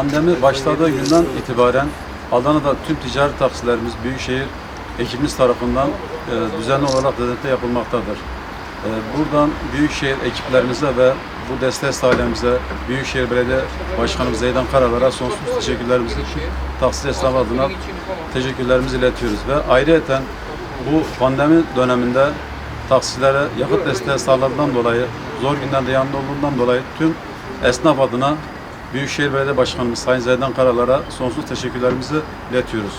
Pandemi başladığı günden itibaren Adana'da tüm ticari taksilerimiz Büyükşehir ekibimiz tarafından e, düzenli olarak denetle yapılmaktadır. E, buradan Büyükşehir ekiplerimize ve bu destek sahibimize Büyükşehir Belediye Başkanımız Zeydan Karalar'a sonsuz teşekkürlerimizi taksi esnafı adına teşekkürlerimizi iletiyoruz ve ayrıyeten bu pandemi döneminde taksilere yakıt desteği sağladığından dolayı, zor günlerde yanında olduğundan dolayı tüm esnaf adına Büyükşehir Belediye Başkanımız Sayın Zeydan Karalar'a sonsuz teşekkürlerimizi iletiyoruz.